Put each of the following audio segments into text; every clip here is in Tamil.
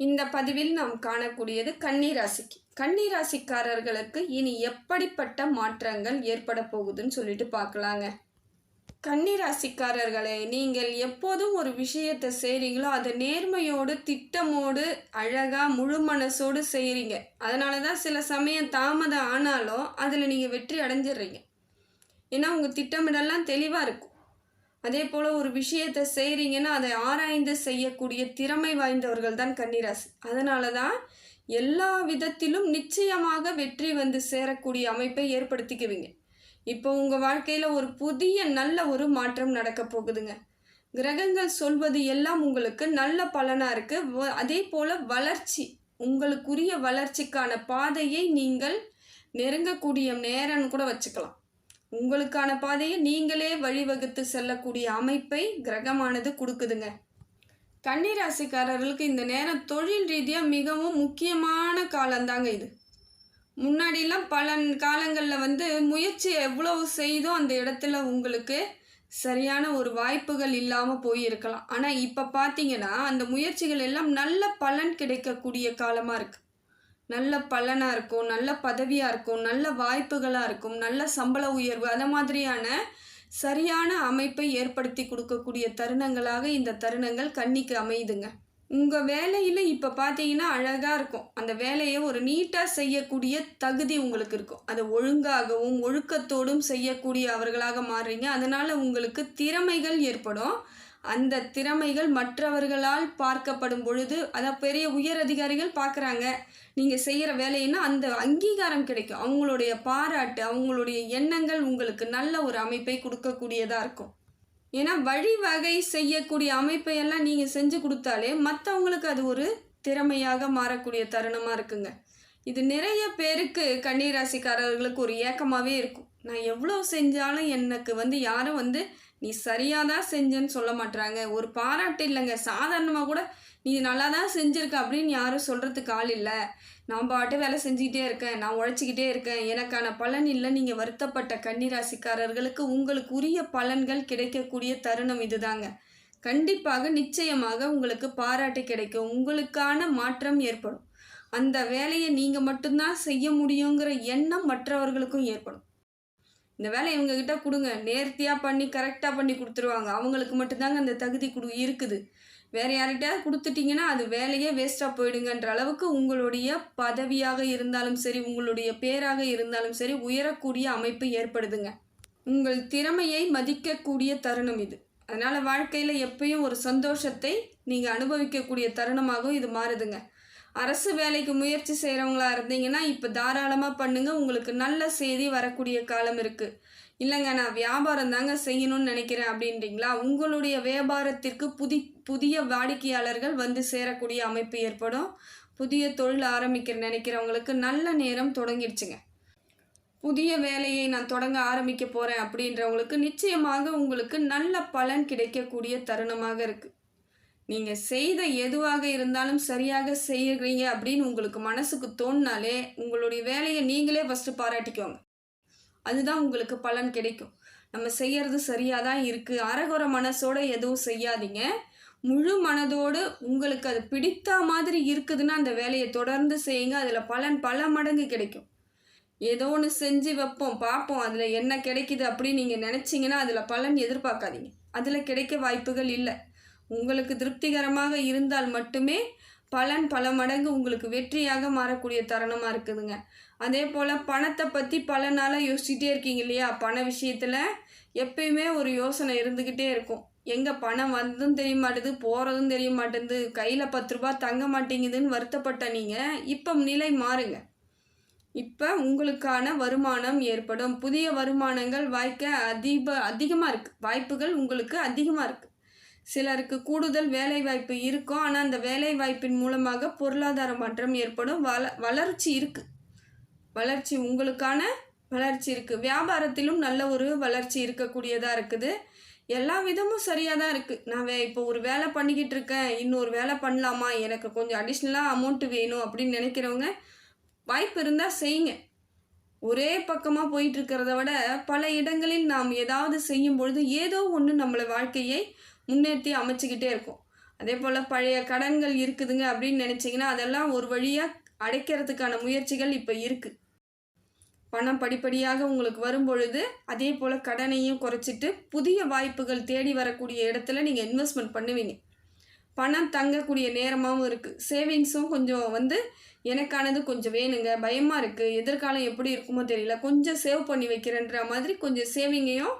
இந்த பதிவில் நாம் காணக்கூடியது கன்னிராசிக்கு. கன்னிராசிக்காரர்களுக்கு இனி எப்படிப்பட்ட மாற்றங்கள் ஏற்பட போகுதுன்னு சொல்லிட்டு பார்க்கலாங்க. கன்னிராசிக்காரர்களே நீங்கள் எப்போதும் ஒரு விஷயத்தை செய்கிறீங்களோ அதை நேர்மையோடு திட்டமோடு அழகாக முழு மனசோடு செய்கிறீங்க அதனால தான் சில சமயம் தாமதம் ஆனாலும் அதில் நீங்கள் வெற்றி அடைஞ்சிடுறீங்க. ஏன்னா உங்கள் திட்டமிடலாம் தெளிவாக இருக்கும். அதே போல் ஒரு விஷயத்தை செய்கிறீங்கன்னா அதை ஆராய்ந்து செய்யக்கூடிய திறமை வாய்ந்தவர்கள் தான் கன்னிராசி. அதனால தான் எல்லா விதத்திலும் நிச்சயமாக வெற்றி வந்து சேரக்கூடிய அமைப்பை ஏற்படுத்திக்குவீங்க. இப்போ உங்கள் வாழ்க்கையில் ஒரு புதிய நல்ல ஒரு மாற்றம் நடக்க போகுதுங்க. கிரகங்கள் சொல்வது எல்லாம் உங்களுக்கு நல்ல பலனாக இருக்குது அதே போல் வளர்ச்சி உங்களுக்குரிய வளர்ச்சிக்கான பாதையை நீங்கள் நெருங்கக்கூடிய நேரம்னு கூட வச்சுக்கலாம். உங்களுக்கான பாதையை நீங்களே வழிவகுத்து செல்லக்கூடிய அமைப்பை கிரகமானது கொடுக்குதுங்க. கன்னிராசிக்காரர்களுக்கு இந்த நேரம் தொழில் ரீதியாக மிகவும் முக்கியமான காலம்தாங்க இது. முன்னாடிலாம் பல காலங்களில் வந்து முயற்சி எவ்வளவு செய்தோ அந்த இடத்துல உங்களுக்கு சரியான ஒரு வாய்ப்புகள் இல்லாமல் போயிருக்கலாம். ஆனால் இப்போ பார்த்தீங்கன்னா அந்த முயற்சிகள் எல்லாம் நல்ல பலன் கிடைக்கக்கூடிய காலமாக இருக்குது நல்ல பலனாக இருக்கும் நல்ல பதவியாக இருக்கும் நல்ல வாய்ப்புகளாக இருக்கும் நல்ல சம்பள உயர்வு அதை மாதிரியான சரியான அமைப்பை ஏற்படுத்தி கொடுக்கக்கூடிய தருணங்களாக இந்த தருணங்கள் கண்ணிக்கு அமையுதுங்க. உங்கள் வேலையில் இப்போ பார்த்தீங்கன்னா அழகாக இருக்கும். அந்த வேலையை ஒரு நீட்டாக செய்யக்கூடிய தகுதி உங்களுக்கு இருக்கும். அதை ஒழுங்காகவும் ஒழுக்கத்தோடும் செய்யக்கூடிய அவர்களாக மாறுறீங்க. அதனால் உங்களுக்கு திறமைகள் ஏற்படும். அந்த திறமைகள் மற்றவர்களால் பார்க்கப்படும் பொழுது அதான் பெரிய உயர் அதிகாரிகள் பார்க்குறாங்க நீங்கள் செய்கிற வேலைன்னா அந்த அங்கீகாரம் கிடைக்கும். அவங்களுடைய பாராட்டு அவங்களுடைய எண்ணங்கள் உங்களுக்கு நல்ல ஒரு அமைப்பை கொடுக்கக்கூடியதாக இருக்கும். ஏன்னா வழிவகை செய்யக்கூடிய அமைப்பையெல்லாம் நீங்கள் செஞ்சு கொடுத்தாலே மற்றவங்களுக்கு அது ஒரு திறமையாக மாறக்கூடிய தருணமாக இருக்குங்க. இது நிறைய பேருக்கு கன்னிராசிக்காரர்களுக்கு ஒரு ஏக்கமாகவே இருக்கும். நான் எவ்வளோ செஞ்சாலும் எனக்கு வந்து யாரும் வந்து நீ சரியாக தான் செஞ்சேன்னு சொல்ல மாட்டாங்க ஒரு பாராட்டு இல்லைங்க. சாதாரணமாக கூட நீ நல்லா தான் செஞ்சுருக்க அப்படின்னு யாரும் சொல்கிறதுக்கு ஆள் இல்லை. நான் பாட்டு வேலை செஞ்சுக்கிட்டே இருக்கேன். நான் உழைச்சிக்கிட்டே இருக்கேன். எனக்கான பலன் இல்லை. நீங்கள் வருத்தப்பட்ட கன்னிராசிக்காரர்களுக்கு உங்களுக்கு உரிய பலன்கள் கிடைக்கக்கூடிய தருணம் இதுதாங்க. கண்டிப்பாக நிச்சயமாக உங்களுக்கு பாராட்டு கிடைக்கும். உங்களுக்கான மாற்றம் ஏற்படும். அந்த வேலையை நீங்கள் மட்டும்தான் செய்ய முடியுங்கிற எண்ணம் மற்றவர்களுக்கும் ஏற்படும். இந்த வேலை இவங்ககிட்ட கொடுங்க. நேர்த்தியாக பண்ணி கரெக்டாக பண்ணி கொடுத்துருவாங்க. அவங்களுக்கு மட்டும்தாங்க அந்த தகுதி கொடு இருக்குது. வேறு யார்கிட்டயாவது கொடுத்துட்டிங்கன்னா அது வேலையே வேஸ்ட்டாக போயிடுங்கன்ற அளவுக்கு உங்களுடைய பதவியாக இருந்தாலும் சரி உங்களுடைய பேராக இருந்தாலும் சரி உயரக்கூடிய அமைப்பு ஏற்படுதுங்க. உங்கள் திறமையை மதிக்கக்கூடிய தருணம் இது. அதனால் வாழ்க்கையில் எப்பயும் ஒரு சந்தோஷத்தை நீங்கள் அனுபவிக்கக்கூடிய தருணமாகவும் இது மாறுதுங்க. அரசு வேலைக்கு முயற்சி செய்கிறவங்களா இருந்தீங்கன்னா இப்போ தாராளமாக பண்ணுங்கள் உங்களுக்கு நல்ல செய்தி வரக்கூடிய காலம் இருக்குது இல்லைங்க நான் வியாபாரம் தாங்க செய்யணும்னு நினைக்கிறேன் அப்படின்றீங்களா? உங்களுடைய வியாபாரத்திற்கு புதி புதிய வாடிக்கையாளர்கள் வந்து சேரக்கூடிய அமைப்பு ஏற்படும். புதிய தொழில் ஆரம்பிக்கிற நினைக்கிறவங்களுக்கு நல்ல நேரம் தொடங்கிடுச்சுங்க. புதிய வேலையை நான் தொடங்க ஆரம்பிக்க போகிறேன் அப்படின்றவங்களுக்கு நிச்சயமாக உங்களுக்கு நல்ல பலன் கிடைக்கக்கூடிய தருணமாக இருக்குது நீங்கள் செய்த எதுவாக இருந்தாலும் சரியாக செய்கிறீங்க அப்படின்னு உங்களுக்கு மனசுக்கு தோணினாலே உங்களுடைய வேலையை நீங்களே ஃபஸ்ட்டு பாராட்டிக்கோங்க. அதுதான் உங்களுக்கு பலன் கிடைக்கும். நம்ம செய்யறது சரியாக தான் இருக்குது அறகுற மனசோட எதுவும் செய்யாதீங்க. முழு மனதோடு உங்களுக்கு அது பிடித்த மாதிரி இருக்குதுன்னா அந்த வேலையை தொடர்ந்து செய்யுங்க. அதில் பலன் பல மடங்கு கிடைக்கும். ஏதோ ஒன்று செஞ்சு வைப்போம் பார்ப்போம். அதில் என்ன கிடைக்குது அப்படின்னு நீங்கள் நினச்சிங்கன்னா அதில் பலன் எதிர்பார்க்காதீங்க. அதில் கிடைக்க வாய்ப்புகள் இல்லை. உங்களுக்கு திருப்திகரமாக இருந்தால் மட்டுமே பலன் பல மடங்கு உங்களுக்கு வெற்றியாக மாறக்கூடிய தருணமாக இருக்குதுங்க. அதே போல் பணத்தை பற்றி பல நாளாக யோசிச்சுட்டே இருக்கீங்க இல்லையா? பண விஷயத்தில் எப்பயுமே ஒரு யோசனை இருந்துக்கிட்டே இருக்கும். எங்கே பணம் வந்ததும் தெரிய மாட்டேது போகிறதும் தெரிய மாட்டேங்குது கையில் பத்து ரூபா தங்க மாட்டேங்குதுன்னு வருத்தப்பட்ட நீங்கள் இப்போ நிலை மாறுங்க. இப்போ உங்களுக்கான வருமானம் ஏற்படும். புதிய வருமானங்கள் வாய்க்க அதிக அதிகமாக இருக்குது வாய்ப்புகள் உங்களுக்கு அதிகமாக இருக்குது சிலருக்கு கூடுதல் வேலைவாய்ப்பு இருக்கும். ஆனால் அந்த வேலைவாய்ப்பின் மூலமாக பொருளாதார மாற்றம் ஏற்படும். வள வளர்ச்சி இருக்குது வளர்ச்சி உங்களுக்கான வளர்ச்சி இருக்குது வியாபாரத்திலும் நல்ல ஒரு வளர்ச்சி இருக்கக்கூடியதாக இருக்குது. எல்லா விதமும் சரியாக தான் இருக்குது நான் வே இப்போ ஒரு வேலை பண்ணிக்கிட்டு இருக்கேன். இன்னொரு வேலை பண்ணலாமா? எனக்கு கொஞ்சம் அடிஷ்னலாக அமௌண்ட்டு வேணும் அப்படின்னு நினைக்கிறவங்க வாய்ப்பு இருந்தால் செய்யுங்க. ஒரே பக்கமாக போயிட்டு இருக்கிறத விட பல இடங்களில் நாம் ஏதாவது செய்யும் பொழுது ஏதோ ஒன்று நம்மளை வாழ்க்கையை முன்னேற்றி அமைச்சிக்கிட்டே இருக்கும். அதே போல் பழைய கடன்கள் இருக்குதுங்க அப்படின்னு நினச்சிங்கன்னா அதெல்லாம் ஒரு வழியாக அடைக்கிறதுக்கான முயற்சிகள் இப்போ இருக்குது பணம் படிப்படியாக உங்களுக்கு வரும் பொழுது அதே போல் கடனையும் குறைச்சிட்டு புதிய வாய்ப்புகள் தேடி வரக்கூடிய இடத்துல நீங்கள் இன்வெஸ்ட்மெண்ட் பண்ணுவீங்க. பணம் தங்கக்கூடிய நேரமாகவும் இருக்குது சேவிங்ஸும் கொஞ்சம் வந்து எனக்கானது கொஞ்சம் வேணுங்க. பயமாக இருக்குது எதிர்காலம் எப்படி இருக்குமோ தெரியல. கொஞ்சம் சேவ் பண்ணி வைக்கிறேன்ற மாதிரி கொஞ்சம் சேவிங்கையும்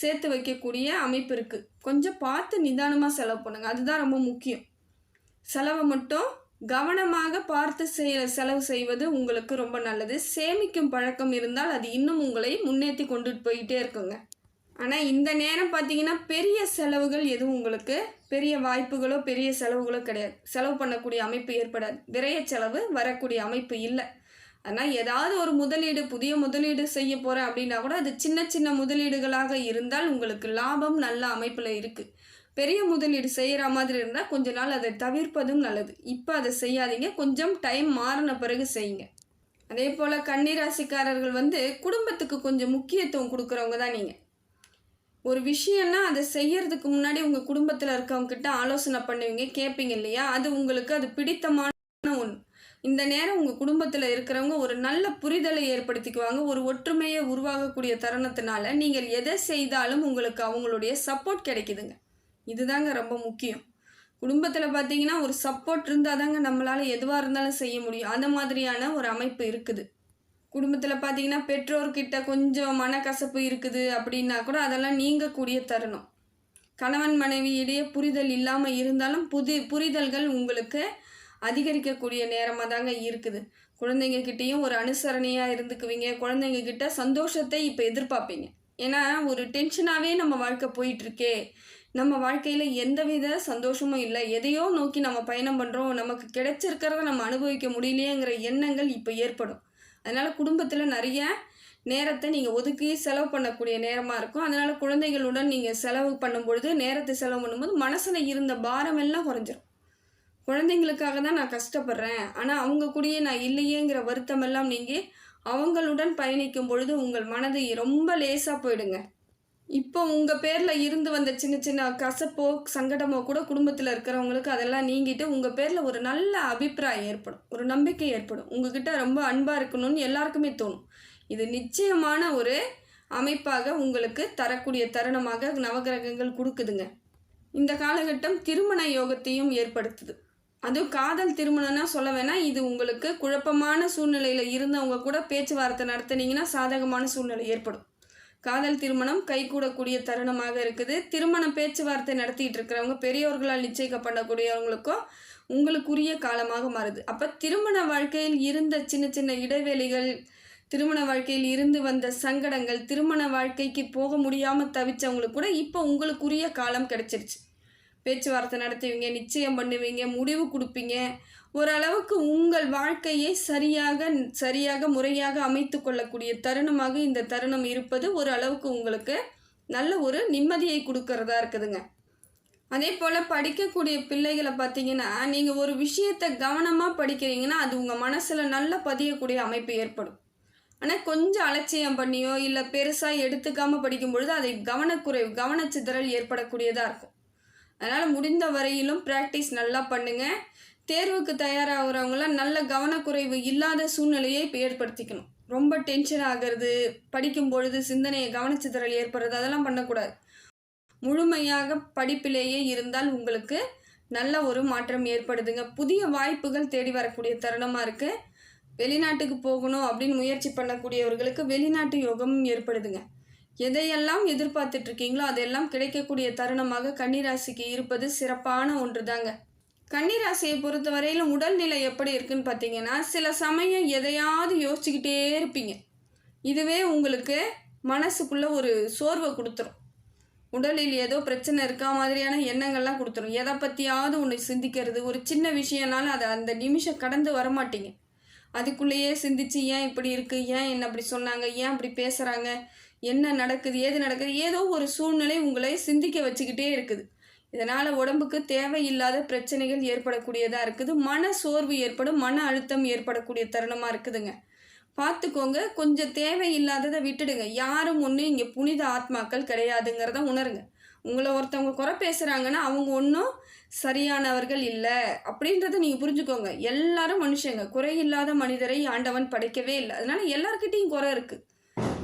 சேர்த்து வைக்கக்கூடிய அமைப்பு இருக்குது கொஞ்சம் பார்த்து நிதானமாக செலவு பண்ணுங்கள் அதுதான் ரொம்ப முக்கியம். செலவை மட்டும் கவனமாக பார்த்து செய செலவு செய்வது உங்களுக்கு ரொம்ப நல்லது. சேமிக்கும் பழக்கம் இருந்தால் அது இன்னும் உங்களை முன்னேற்றி கொண்டுட்டு போயிட்டே இருக்குங்க. ஆனால் இந்த நேரம் பார்த்தீங்கன்னா பெரிய செலவுகள் எதுவும் உங்களுக்கு பெரிய வாய்ப்புகளோ பெரிய செலவுகளோ கிடையாது. செலவு பண்ணக்கூடிய அமைப்பு ஏற்படாது. விரைய செலவு வரக்கூடிய அமைப்பு இல்லை. ஆனால் ஏதாவது ஒரு முதலீடு புதிய முதலீடு செய்ய போகிறேன் அப்படின்னா கூட அது சின்ன சின்ன முதலீடுகளாக இருந்தால் உங்களுக்கு லாபம் நல்ல அமைப்பில் இருக்குது பெரிய முதலீடு செய்கிற மாதிரி இருந்தால் கொஞ்ச நாள் அதை தவிர்ப்பதும் நல்லது. இப்போ அதை செய்யாதீங்க. கொஞ்சம் டைம் மாறின பிறகு செய்யுங்க. அதே போல் கன்னிராசிக்காரர்கள் வந்து குடும்பத்துக்கு கொஞ்சம் முக்கியத்துவம் கொடுக்குறவங்க தான் நீங்கள் ஒரு விஷயம்னா அதை செய்யறதுக்கு முன்னாடி உங்கள் குடும்பத்தில் இருக்கவங்க கிட்ட ஆலோசனை பண்ணுவீங்க கேட்பீங்க இல்லையா? அது உங்களுக்கு அது பிடித்தமான ஒன்று இந்த நேரம் உங்கள் குடும்பத்தில் இருக்கிறவங்க ஒரு நல்ல புரிதலை ஏற்படுத்திக்குவாங்க ஒரு ஒற்றுமையை உருவாகக்கூடிய தருணத்தினால நீங்கள் எதை செய்தாலும் உங்களுக்கு அவங்களுடைய சப்போர்ட் கிடைக்குதுங்க. இதுதாங்க ரொம்ப முக்கியம். குடும்பத்தில் பார்த்தீங்கன்னா ஒரு சப்போர்ட் இருந்தால் தாங்க நம்மளால் எதுவாக இருந்தாலும் செய்ய முடியும். அந்த மாதிரியான ஒரு அமைப்பு இருக்குது. குடும்பத்தில் பார்த்தீங்கன்னா பெற்றோர்கிட்ட கொஞ்சம் மனக்கசப்பு இருக்குது அப்படின்னா கூட அதெல்லாம் நீங்கக்கூடிய தருணம். கணவன் மனைவி இடையே புரிதல் இல்லாமல் இருந்தாலும் புதி புரிதல்கள் உங்களுக்கு அதிகரிக்கக்கூடிய நேரமாக தாங்க இருக்குது. குழந்தைங்க கிட்டேயும் ஒரு அனுசரணையாக இருந்துக்குவீங்க. குழந்தைங்கக்கிட்ட சந்தோஷத்தை இப்போ எதிர்பார்ப்பீங்க. ஏன்னா ஒரு டென்ஷனாகவே நம்ம வாழ்க்கை போயிட்டுருக்கே. நம்ம வாழ்க்கையில் எந்தவித சந்தோஷமும் இல்லை. எதையோ நோக்கி நம்ம பயணம் பண்ணுறோம் நமக்கு கிடைச்சிருக்கிறத நம்ம அனுபவிக்க முடியலையேங்கிற எண்ணங்கள் இப்போ ஏற்படும். அதனால் குடும்பத்தில் நிறைய நேரத்தை நீங்கள் ஒதுக்கி செலவு பண்ணக்கூடிய நேரமாக இருக்கும். அதனால் குழந்தைகளுடன் நீங்கள் செலவு பண்ணும்பொழுது நேரத்தை செலவு பண்ணும்போது மனசில் இருந்த பாரம் எல்லாம் குறைஞ்சிரும். குழந்தைங்களுக்காக தான் நான் கஷ்டப்படுறேன். ஆனால் அவங்க கூடயே நான் இல்லையேங்கிற வருத்தமெல்லாம் நீங்கி நீங்கள் அவங்களுடன் பயணிக்கும் பொழுது உங்கள் மனது ரொம்ப லேசாக போயிடுங்க. இப்போ உங்கள் பேரில் இருந்து வந்த சின்ன சின்ன கசப்போ சங்கடமோ கூட குடும்பத்தில் இருக்கிறவங்களுக்கு அதெல்லாம் நீங்கிட்டு உங்கள் பேரில் ஒரு நல்ல அபிப்பிராயம் ஏற்படும். ஒரு நம்பிக்கை ஏற்படும். உங்ககிட்ட ரொம்ப அன்பாக இருக்கணும்னு எல்லாருக்குமே தோணும். இது நிச்சயமான ஒரு அமைப்பாக உங்களுக்கு தரக்கூடிய தருணமாக நவகிரகங்கள் கொடுக்குதுங்க. இந்த காலகட்டம் திருமண யோகத்தையும் ஏற்படுத்துது. அதுவும் காதல் திருமணம்னா சொல்ல வேணால் இது உங்களுக்கு குழப்பமான சூழ்நிலையில் இருந்தவங்க கூட பேச்சுவார்த்தை நடத்துனீங்கன்னா சாதகமான சூழ்நிலை ஏற்படும். காதல் திருமணம் கைகூடக்கூடிய தருணமாக இருக்குது. திருமண பேச்சுவார்த்தை நடத்திட்டு இருக்கிறவங்க பெரியோர்களால் நிச்சயிக்கப்படக்கூடியவங்களுக்கும் உங்களுக்குரிய காலமாக மாறுது. அப்போ திருமண வாழ்க்கையில் இருந்த சின்ன சின்ன இடைவெளிகள் திருமண வாழ்க்கையில் இருந்து வந்த சங்கடங்கள் திருமண வாழ்க்கைக்கு போக முடியாமல் தவிச்சவங்களுக்கு கூட இப்போ உங்களுக்குரிய காலம் கிடைச்சிருச்சு. பேச்சுவார்த்தை நடத்துவீங்க நிச்சயம் பண்ணுவீங்க முடிவு கொடுப்பீங்க. ஓரளவுக்கு உங்கள் வாழ்க்கையை சரியாக சரியாக முறையாக அமைத்து கொள்ளக்கூடிய தருணமாக இந்த தருணம் இருப்பது ஓரளவுக்கு உங்களுக்கு நல்ல ஒரு நிம்மதியை கொடுக்கறதா இருக்குதுங்க. அதே போல் படிக்கக்கூடிய பிள்ளைகளை பார்த்தீங்கன்னா நீங்கள் ஒரு விஷயத்தை கவனமாக படிக்கிறீங்கன்னா அது உங்கள் மனசில் நல்ல பதியக்கூடிய அமைப்பு ஏற்படும். ஆனால் கொஞ்சம் அலட்சியம் பண்ணியோ இல்லை பெருசாக எடுத்துக்காமல் படிக்கும் பொழுது அதை கவனக்குறைவு கவனச்சிதறல் ஏற்படக்கூடியதாக இருக்கும். அதனால் முடிந்த வரையிலும் ப்ராக்டிஸ் நல்லா பண்ணுங்கள் தேர்வுக்கு தயாராகிறவங்களாம் நல்ல கவனக்குறைவு இல்லாத சூழ்நிலையை இப்போ ஏற்படுத்திக்கணும். ரொம்ப டென்ஷன் ஆகிறது படிக்கும் பொழுது சிந்தனையை கவனச்சிதறல் ஏற்படுறது அதெல்லாம் பண்ணக்கூடாது. முழுமையாக படிப்பிலேயே இருந்தால் உங்களுக்கு நல்ல ஒரு மாற்றம் ஏற்படுதுங்க. புதிய வாய்ப்புகள் தேடி வரக்கூடிய தருணமாக இருக்குது வெளிநாட்டுக்கு போகணும் அப்படின்னு முயற்சி பண்ணக்கூடியவர்களுக்கு வெளிநாட்டு யோகமும் ஏற்படுதுங்க. எதையெல்லாம் எதிர்பார்த்துட்டு இருக்கீங்களோ அதெல்லாம் கிடைக்கக்கூடிய தருணமாக கன்னிராசிக்கு இருப்பது சிறப்பான ஒன்று தாங்க கன்னிராசியை பொறுத்த வரையிலும் உடல்நிலை எப்படி இருக்குன்னு பார்த்தீங்கன்னா சில சமயம் எதையாவது யோசிச்சுக்கிட்டே இருப்பீங்க. இதுவே உங்களுக்கு மனசுக்குள்ளே ஒரு சோர்வை கொடுத்துரும். உடலில் ஏதோ பிரச்சனை இருக்கா மாதிரியான எண்ணங்கள்லாம் கொடுத்துரும். எதை பற்றியாவது ஒன்று சிந்திக்கிறது ஒரு சின்ன விஷயம்னாலும் அதை அந்த நிமிஷம் கடந்து வரமாட்டீங்க. அதுக்குள்ளேயே சிந்திச்சு ஏன் இப்படி இருக்குது ஏன் என்ன அப்படி சொன்னாங்க? ஏன் அப்படி பேசுகிறாங்க என்ன நடக்குது ஏது நடக்குது ஏதோ ஒரு சூழ்நிலை உங்களை சிந்திக்க வச்சுக்கிட்டே இருக்குது. இதனால் உடம்புக்கு தேவையில்லாத பிரச்சனைகள் ஏற்படக்கூடியதாக இருக்குது. மன சோர்வு ஏற்படும் மன அழுத்தம் ஏற்படக்கூடிய தருணமாக இருக்குதுங்க. பார்த்துக்கோங்க கொஞ்சம் தேவையில்லாததை விட்டுடுங்க. யாரும் ஒன்றும் இங்கே புனித ஆத்மாக்கள் கிடையாதுங்கிறத உணருங்க. உங்களை ஒருத்தவங்க குறை பேசுகிறாங்கன்னா அவங்க ஒன்றும் சரியானவர்கள் இல்லை அப்படின்றத நீங்கள் புரிஞ்சுக்கோங்க. எல்லாரும் மனுஷங்க. குறையில்லாத மனிதரை ஆண்டவன் படைக்கவே இல்லை. அதனால எல்லாருக்கிட்டேயும் குறை இருக்குது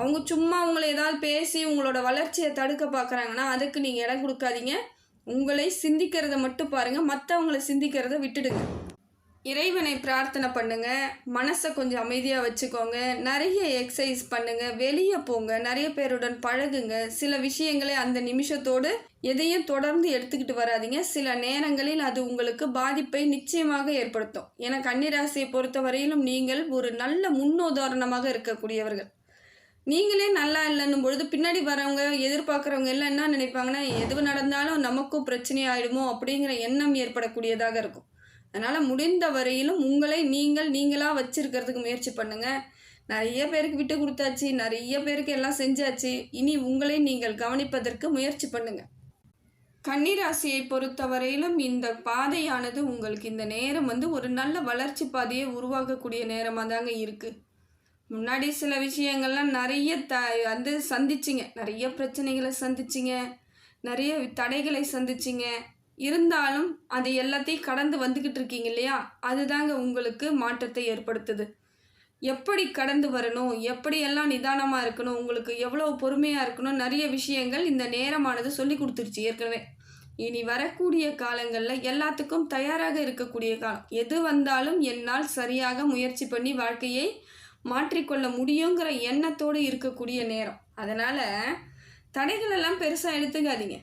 அவங்க சும்மா உங்களை ஏதாவது பேசி உங்களோட வளர்ச்சியை தடுக்க பார்க்குறாங்கன்னா அதுக்கு நீங்கள் இடம் கொடுக்காதீங்க. உங்களை சிந்திக்கிறத மட்டும் பாருங்கள் மற்றவங்கள சிந்திக்கிறத விட்டுடுங்க. இறைவனை பிரார்த்தனை பண்ணுங்க. மனசை கொஞ்சம் அமைதியாக வச்சுக்கோங்க. நிறைய எக்ஸசைஸ் பண்ணுங்க. வெளியே போங்க. நிறைய பேருடன் பழகுங்க. சில விஷயங்களை அந்த நிமிஷத்தோடு எதையும் தொடர்ந்து எடுத்துக்கிட்டு வராதீங்க. சில நேரங்களில் அது உங்களுக்கு பாதிப்பை நிச்சயமாக ஏற்படுத்தும். ஏன்னா கன்னிராசியை பொறுத்தவரையிலும் நீங்கள் ஒரு நல்ல முன்னுதாரணமாக இருக்கக்கூடியவர்கள். நீங்களே நல்லா இல்லைன்னும் பொழுது பின்னாடி வரவங்க எதிர்பார்க்குறவங்க எல்லாம் என்ன நினைப்பாங்கன்னா எது நடந்தாலும் நமக்கும் பிரச்சனை ஆயிடுமோ? அப்படிங்கிற எண்ணம் ஏற்படக்கூடியதாக இருக்கும். அதனால் முடிந்த வரையிலும் உங்களை நீங்கள் நீங்களாக வச்சிருக்கிறதுக்கு முயற்சி பண்ணுங்கள் நிறைய பேருக்கு விட்டு கொடுத்தாச்சு நிறைய பேருக்கு எல்லாம் செஞ்சாச்சு. இனி உங்களை நீங்கள் கவனிப்பதற்கு முயற்சி பண்ணுங்கள் கன்னிராசியை பொறுத்தவரையிலும் இந்த பாதையானது உங்களுக்கு இந்த நேரம் வந்து ஒரு நல்ல வளர்ச்சி பாதையை உருவாக்கக்கூடிய நேரமாக தாங்க இருக்குது முன்னாடி சில விஷயங்கள்லாம் நிறைய த வந்து சந்திச்சிங்க. நிறைய பிரச்சனைகளை சந்திச்சிங்க. நிறைய தடைகளை சந்திச்சிங்க. இருந்தாலும் அது எல்லாத்தையும் கடந்து வந்துக்கிட்டு இருக்கீங்க இல்லையா? அதுதாங்க உங்களுக்கு மாற்றத்தை ஏற்படுத்துது. எப்படி கடந்து வரணும்? எப்படியெல்லாம் நிதானமாக இருக்கணும்? உங்களுக்கு எவ்வளோ பொறுமையாக இருக்கணும்? நிறைய விஷயங்கள் இந்த நேரமானது சொல்லி கொடுத்துருச்சு ஏற்கனவே. இனி வரக்கூடிய காலங்களில் எல்லாத்துக்கும் தயாராக இருக்கக்கூடிய காலம். எது வந்தாலும் என்னால் சரியாக முயற்சி பண்ணி வாழ்க்கையை மாற்றிக்கொள்ள முடியுங்கிற எண்ணத்தோடு இருக்கக்கூடிய நேரம். அதனால் தடைகளெல்லாம் பெருசாக எடுத்துக்காதீங்க.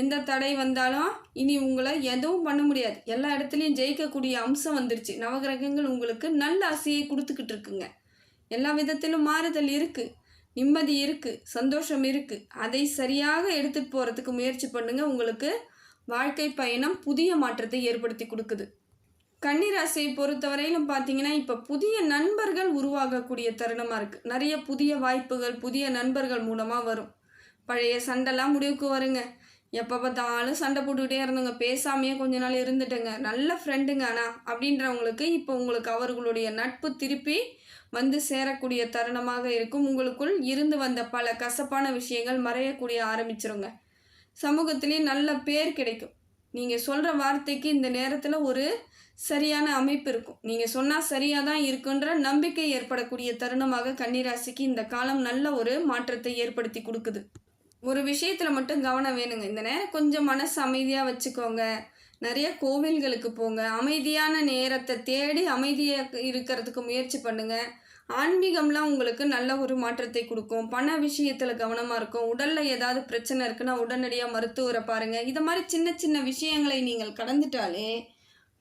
எந்த தடை வந்தாலும் இனி உங்களை எதுவும் பண்ண முடியாது. எல்லா இடத்துலையும் ஜெயிக்கக்கூடிய அம்சம் வந்துருச்சு. நவகிரகங்கள் உங்களுக்கு நல்ல ஆசையை கொடுத்துக்கிட்டு இருக்குங்க. எல்லா விதத்திலும் மாறுதல் இருக்குது நிம்மதி இருக்குது சந்தோஷம் இருக்குது அதை சரியாக எடுத்துகிட்டு போகிறதுக்கு முயற்சி பண்ணுங்கள் உங்களுக்கு வாழ்க்கை பயணம் புதிய மாற்றத்தை ஏற்படுத்தி கொடுக்குது. கன்னிராசியை பொறுத்தவரையிலும் பார்த்தீங்கன்னா இப்போ புதிய நண்பர்கள் உருவாகக்கூடிய தருணமாக இருக்குது நிறைய புதிய வாய்ப்புகள் புதிய நண்பர்கள் மூலமாக வரும். பழைய சண்டைலாம் முடிவுக்கு வருங்க. எப்போ பார்த்தாலும் சண்டை போட்டுக்கிட்டே இருந்தவங்க பேசாமையே கொஞ்ச நாள் இருந்துட்டுங்க. நல்ல ஃப்ரெண்டுங்க ஆனால் அப்படின்றவங்களுக்கு இப்போ உங்களுக்கு அவர்களுடைய நட்பு திருப்பி வந்து சேரக்கூடிய தருணமாக இருக்கும். உங்களுக்குள் இருந்து வந்த பல கசப்பான விஷயங்கள் மறையக்கூடிய ஆரம்பிச்சிருங்க. சமூகத்திலேயே நல்ல பேர் கிடைக்கும். நீங்கள் சொல்கிற வார்த்தைக்கு இந்த நேரத்தில் ஒரு சரியான அமைப்பு இருக்கும். நீங்கள் சொன்னால் சரியாக தான் இருக்குன்ற நம்பிக்கை ஏற்படக்கூடிய தருணமாக கன்னிராசிக்கு இந்த காலம் நல்ல ஒரு மாற்றத்தை ஏற்படுத்தி கொடுக்குது. ஒரு விஷயத்தில் மட்டும் கவனம் வேணுங்க. இந்த நேரம் கொஞ்சம் மனசு அமைதியாக வச்சுக்கோங்க. நிறைய கோவில்களுக்கு போங்க. அமைதியான நேரத்தை தேடி அமைதியாக இருக்கிறதுக்கு முயற்சி பண்ணுங்க. ஆன்மீகம்லாம் உங்களுக்கு நல்ல ஒரு மாற்றத்தை கொடுக்கும். பண விஷயத்தில் கவனமாக இருக்கும். உடலில் ஏதாவது பிரச்சனை இருக்குன்னா உடனடியாக மருத்துவரை பாருங்கள் இது மாதிரி சின்ன சின்ன விஷயங்களை நீங்கள் கடந்துட்டாலே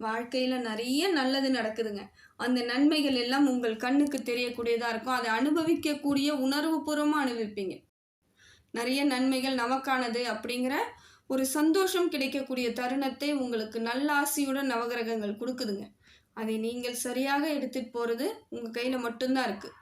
வாழ்க்கையில் நிறைய நல்லது நடக்குதுங்க. அந்த நன்மைகள் எல்லாம் உங்கள் கண்ணுக்கு தெரியக்கூடியதாக இருக்கும். அதை அனுபவிக்கக்கூடிய உணர்வுபூர்வமாக அனுபவிப்பீங்க. நிறைய நன்மைகள் நமக்கானது அப்படிங்கிற ஒரு சந்தோஷம் கிடைக்கக்கூடிய தருணத்தை உங்களுக்கு நல்ல ஆசையுடன் நவகிரகங்கள் கொடுக்குதுங்க. அதை நீங்கள் சரியாக எடுத்துகிட்டு போகிறது உங்கள் கையில் மட்டும்தான் இருக்குது